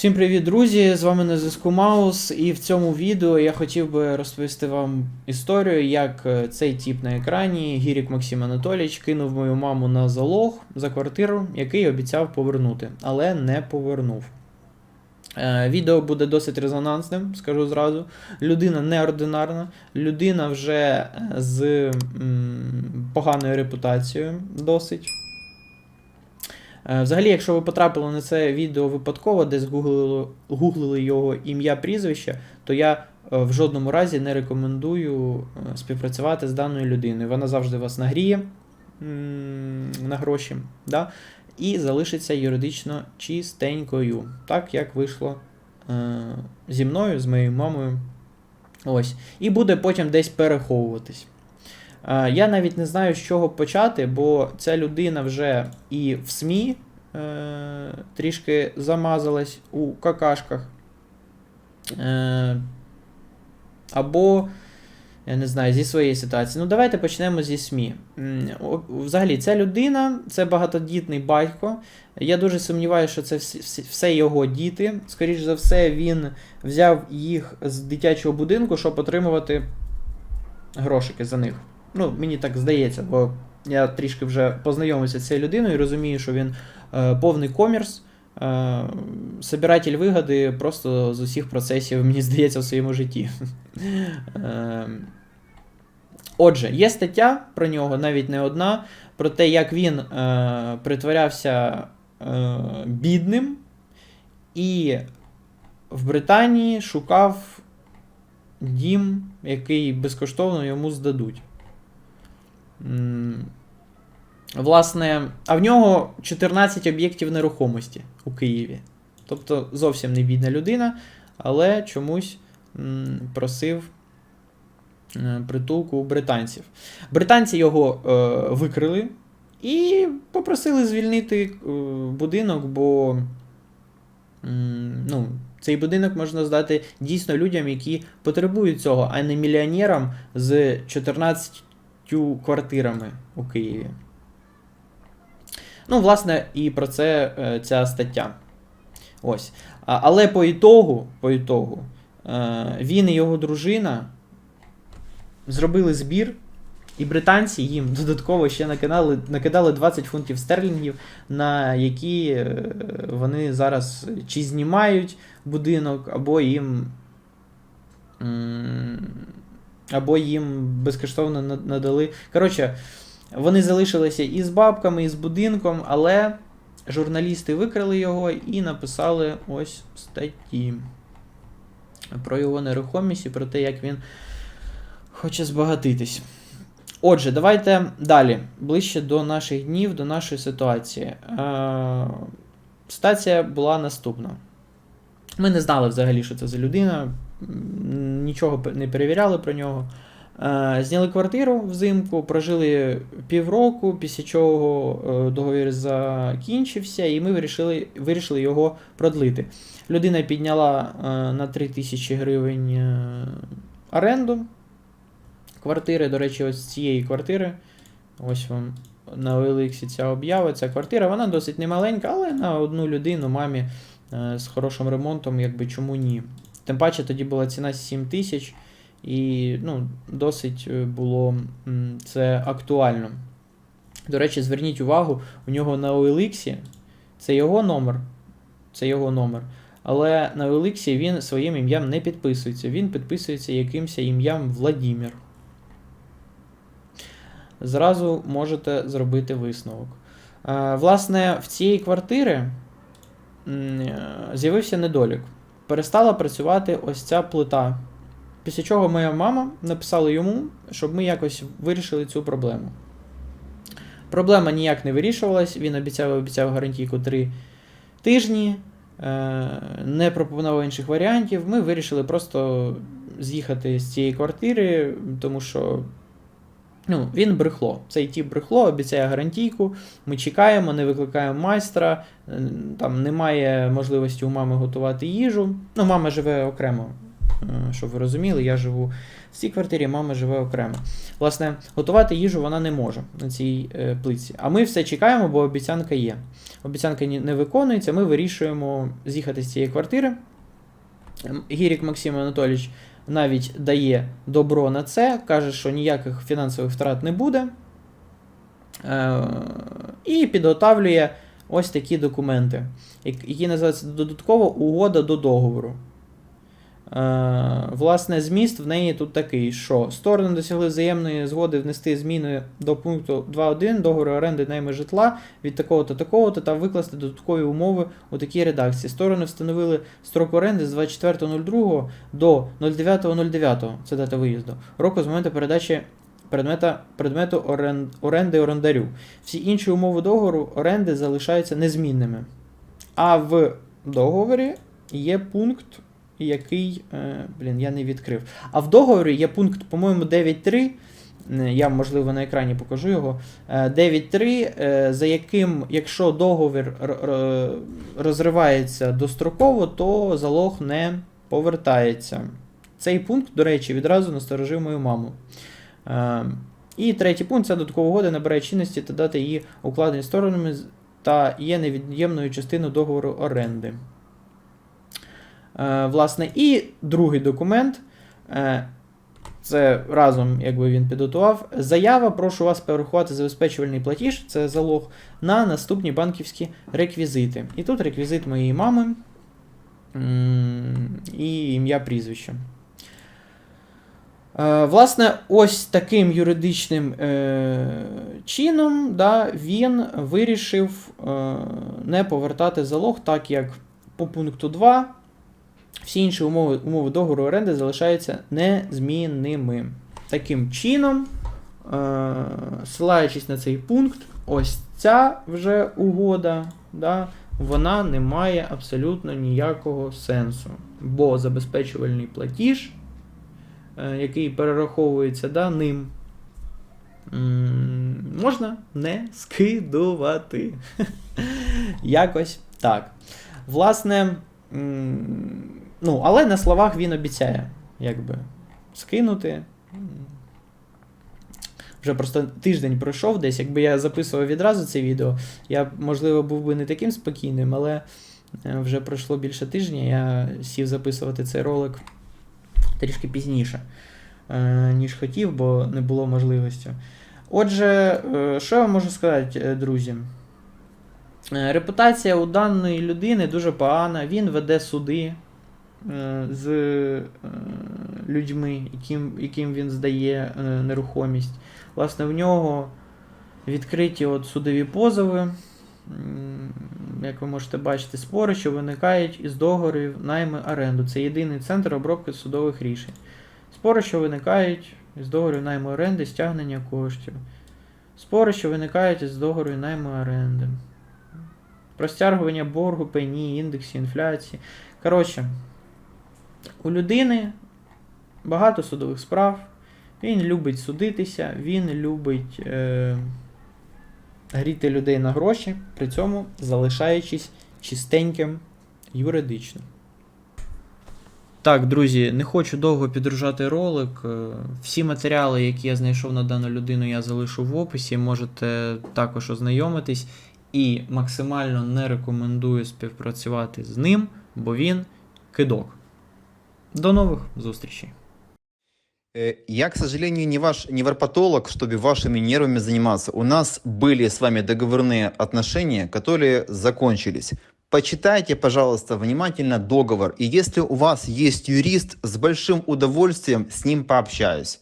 Всім привіт, друзі! З вами на зв'язку Маус, і в цьому відео я хотів би розповісти вам історію, як е, цей тип на екрані, Гірік Максим Анатолійович, кинув мою маму на залог за квартиру, який обіцяв повернути, але не повернув. Е, Відео буде досить резонансним, скажу зразу. Людина неординарна, людина вже з поганою репутацією досить. Е, Взагалі, якщо ви потрапили на це відео випадково, десь гуглили, гуглили його ім'я прізвище, то я е, в жодному разі не рекомендую е, співпрацювати з даною людиною. Вона завжди вас нагріє на гроші, да? і залишиться юридично чистенькою, так як вийшло зі мною, з моєю мамою. Ось. І буде потім десь переховуватись. Е, Я навіть не знаю, з чого почати, бо ця людина вже і в СМІ е, трішки замазалась у какашках. Е, або, я не знаю, зі своєї ситуації. Ну, давайте почнемо зі СМІ. Взагалі, ця людина це багатодітний батько. Я дуже сумніваюся, що це все його діти. Скоріше за все, він взяв їх з дитячого будинку, щоб отримувати грошики за них. Ну, мені так здається, бо я трішки вже познайомився з цією людиною і розумію, що він е, повний комірс, е, собиратель вигоди просто з усіх процесів, мені здається, в своєму житті. Е, Отже, є стаття про нього, навіть не одна, про те, як він е, притворявся е, бідним і в Британії шукав дім, який безкоштовно йому здадуть. Власне, а в нього 14 об'єктів нерухомості у Києві. Тобто зовсім не бідна людина, але чомусь просив е, притулку британців. Британці його е, викрили і попросили звільнити е, будинок, бо ну, цей будинок можна здати дійсно людям, які потребують цього, а не мільйонерам з 14 квартирами у Києві. Ну, власне, і про це е, ця стаття. Ось. Але по ітогу, по ітогу е, він і його дружина зробили збір, і британці їм додатково ще накидали, накидали 20 фунтів стерлінгів, на які е, вони зараз чи знімають будинок, або їм. Або їм безкоштовно надали. Коротше, вони залишилися і з бабками, і з будинком, але журналісти викрили його і написали ось статті про його нерухомість і про те, як він хоче збагатитись. Отже, давайте далі, ближче до наших днів, до нашої ситуації. Е, Ситуація була наступна. Ми не знали взагалі, що це за людина, нічого не перевіряли про нього. Е, Зняли квартиру взимку, прожили півроку, після чого е, договір закінчився, і ми вирішили, вирішили його продлити. Людина підняла е, на 3 тисячі гривень оренду квартири. До речі, ось цієї квартири. Ось вам на OLX ця об'ява. Ця квартира, вона досить немаленька, але на одну людину, мамі з хорошим ремонтом, якби чому ні. Тим паче тоді була ціна 7 тисяч. І ну, досить е, було це актуально. До речі, зверніть увагу, у нього на OLX це його номер. Це його номер. Але на OLX він своїм ім'ям не підписується. Він підписується якимось ім'ям Владімір. Зразу можете зробити висновок. Е, Власне, в цієї квартири е, з'явився недолік. Перестала працювати ось ця плита. Після чого моя мама написала йому, щоб ми якось вирішили цю проблему. Проблема ніяк не вирішувалась, він обіцяв обіцяв гарантійку 3 тижні, е, не пропонував інших варіантів. Ми вирішили просто з'їхати з цієї квартири, тому що ну, він брехло. Цей тип брехло, обіцяє гарантійку. Ми чекаємо, не викликаємо майстра, е, там немає можливості у мами готувати їжу. Ну, мама живе окремо Е, Щоб ви розуміли, я живу в цій квартирі, мама живе окремо. Власне, готувати їжу вона не може на цій е, плитці. А ми все чекаємо, бо обіцянка є. Обіцянка не виконується, ми вирішуємо з'їхати з цієї квартири. Гірік Максим Анатолійович навіть дає добро на це, каже, що ніяких фінансових втрат не буде. Е, і підготавлює ось такі документи, які називаються додаткова угода до договору. Е, власне, зміст в неї тут такий, що сторони досягли взаємної згоди внести зміни до пункту 2.1 договору оренди найму житла від такого-то такого-то та викласти додаткові умови у такій редакції. Сторони встановили строк оренди з 24.02 до 09.09, це дата виїзду, року з моменту передачі предмета, предмету орен, оренди орендарю. Всі інші умови договору оренди залишаються незмінними. А в договорі є пункт, який. Е, блін, я не відкрив. А в договорі є пункт, по-моєму, 9.3. е, Я, можливо, на екрані покажу його. Е, 9.3, е, за яким, якщо договір розривається достроково, то залог не повертається. Цей пункт, до речі, відразу насторожив мою маму. І третій пункт це додаткова угода набирає чинності та дати її укладені сторонами та є невід'ємною частиною договору оренди. Е, Власне, і другий документ. е, Це разом, якби він підготував. Заява, прошу вас перерахувати забезпечувальний платіж, це залог на наступні банківські реквізити. І тут реквізит моєї мами і ім'я прізвище. Е, Власне, ось таким юридичним чином да, він вирішив не повертати залог, так як по пункту 2 всі інші умови, умови договору оренди залишаються незмінними. Таким чином, е, ссилаючись на цей пункт, ось ця вже угода, да, вона не має абсолютно ніякого сенсу. Бо забезпечувальний платіж, е, який перераховується да, ним, можна не скидувати. Якось так. Власне, ну, але на словах він обіцяє, якби, скинути. Вже просто тиждень пройшов десь. Якби я записував відразу це відео, я, можливо, був би не таким спокійним, але е, вже пройшло більше тижня, я сів записувати цей ролик трішки пізніше, е, ніж хотів, бо не було можливості. Отже, е, що я можу сказати, друзі? Репутація у даної людини дуже погана. Він веде суди з е, людьми, яким, яким він здає е, нерухомість. Власне, в нього відкриті от судові позови. Як ви можете бачити, спори, що виникають із договорів найми оренду. Це єдиний центр обробки судових рішень. Спори, що виникають із договорів найму оренди, стягнення коштів. Спори, що виникають із договорів найму оренди. Про стягування боргу, пені, індексі, інфляції. Коротше, у людини багато судових справ. Він любить судитися, він любить е, гріти людей на гроші, при цьому залишаючись чистеньким юридично. Так, друзі, не хочу довго підружати ролик. Е, Всі матеріали, які я знайшов на дану людину, я залишу в описі. Можете також ознайомитись. І максимально не рекомендую співпрацювати з ним, бо він кидок. До нових зустрічей. Э, Я, к сожалению, не ваш невропатолог, чтобы вашими нервами заниматься. У нас были с вами договорные отношения, которые закончились. Почитайте, пожалуйста, внимательно договор. И если у вас есть юрист, с большим удовольствием с ним пообщаюсь.